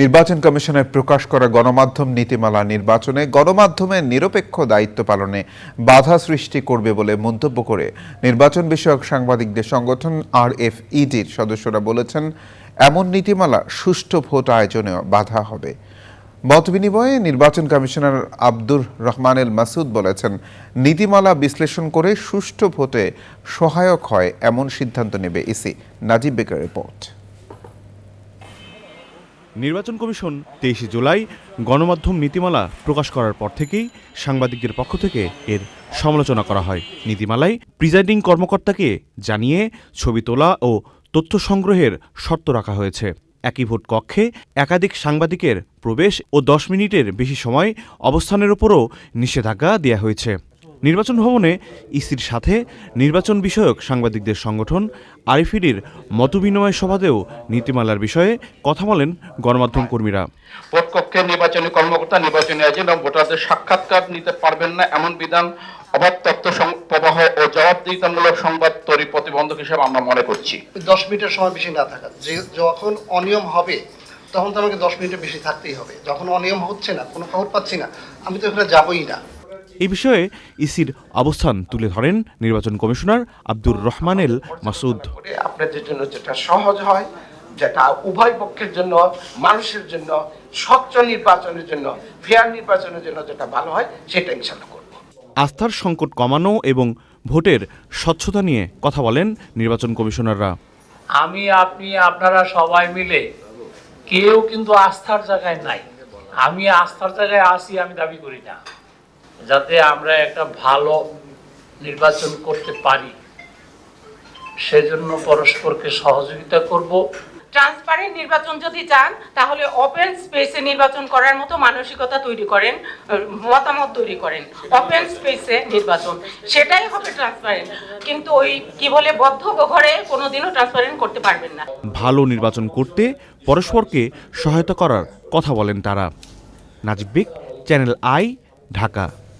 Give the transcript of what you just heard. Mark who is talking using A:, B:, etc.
A: নির্বাচন কমিশনের প্রকাশ করা গণমাধ্যম নীতিমালা নির্বাচনে গণমাধ্যমের নিরপেক্ষ দায়িত্ব পালনে বাধা সৃষ্টি করবে বলে মন্তব্য করে নির্বাচন বিষয়ক সাংবাদিকদের সংগঠন আর এফ ইডির সদস্যরা বলেছেন, এমন নীতিমালা সুষ্ঠু ভোট আয়োজনেও বাধা হবে। মত বিনিময়ে নির্বাচন কমিশনার আব্দুর রহমানেল মাসুদ বলেছেন, নীতিমালা বিশ্লেষণ করে সুষ্ঠু ভোটে সহায়ক হয় এমন সিদ্ধান্ত নেবে ইসি। নাজিব বেকার রিপোর্ট।
B: নির্বাচন কমিশন তেইশে জুলাই গণমাধ্যম নীতিমালা প্রকাশ করার পর থেকেই সাংবাদিকদের পক্ষ থেকে এর সমালোচনা করা হয়। নীতিমালায় প্রিজাইডিং কর্মকর্তাকে জানিয়ে ছবি তোলা ও তথ্য সংগ্রহের শর্ত রাখা হয়েছে। একই ভোট কক্ষে একাধিক সাংবাদিকের প্রবেশ ও দশ মিনিটের বেশি সময় অবস্থানের উপরও নিষেধাজ্ঞা দেওয়া হয়েছে। নির্বাচন ভবনে ইসির সাথে নির্বাচন বিষয়ক সাংবাদিকদের সংগঠন আরিফিডির মতবিনিময় সভাতেও নীতিমালার বিষয়ে কথা বলেন গণমাধ্যম কর্মীরা।
C: ভোট কক্ষে নির্বাচনী কর্মকর্তা নির্বাচনী এজেন্ট এবং ভোটারদের সাক্ষাৎকার নিতে পারবেন না এমন বিধান অবাধ তথ্য সং- প্রবাহ ও জবাবদিহিতামূলক সংবাদ তৈরি প্রতিবন্ধক হিসেবে আমরা মনে করছি।
D: দশ মিনিটের সময় বেশি না থাকা। যে যখন অনিয়ম হবে তখন তো আমাকে দশ মিনিটের বেশি থাকতেই হবে। যখন অনিয়ম হচ্ছে না কোনো খবর পাচ্ছি না আমি তো এখানে যাবই না।
B: এই বিষয়ে ইসির অবস্থান তুলে ধরেন নির্বাচন কমিশনার আব্দুর রহমানেল মাসুদ
E: আপনাদের জন্য যেটা সহজ হয় যেটা উভয় পক্ষের জন্য মানুষের জন্য স্বচ্ছ নির্বাচনের জন্য ফেয়ার নির্বাচনের জন্য যেটা ভালো হয় সেটা ইনশাল্লাহ করব।
B: আস্থার সংকট কমানো এবং ভোটের স্বচ্ছতা নিয়ে কথা বলেন নির্বাচন কমিশনাররা।
F: আমি আপনি আপনারা সবাই মিলে কেউ কিন্তু আস্থার জায়গায় নাই। আমি আস্থার জায়গায় আসি আমি দাবি করি না। যাতে আমরা একটা ভালো নির্বাচন করতে পারি। সেজন্য পরস্পরকে সহযোগিতা করব।
G: ট্রান্সপারেন্ট নির্বাচন যদি চান তাহলে ওপেন স্পেসে নির্বাচন করার মতো মানসিকতা তৈরি করেন মতামত তৈরি করেন। ওপেন স্পেসে নির্বাচন সেটাই হবে ট্রান্সপারেন্ট। কিন্তু ওই কি বলে বদ্ধ ঘরে কোনোদিনও ট্রান্সপারেন্ট করতে পারবেন না।
B: ভালো নির্বাচন করতে পরস্পরকে সহায়তা করার কথা বলেন তারা। নাজিব বিক চ্যানেল আই ঢাকা।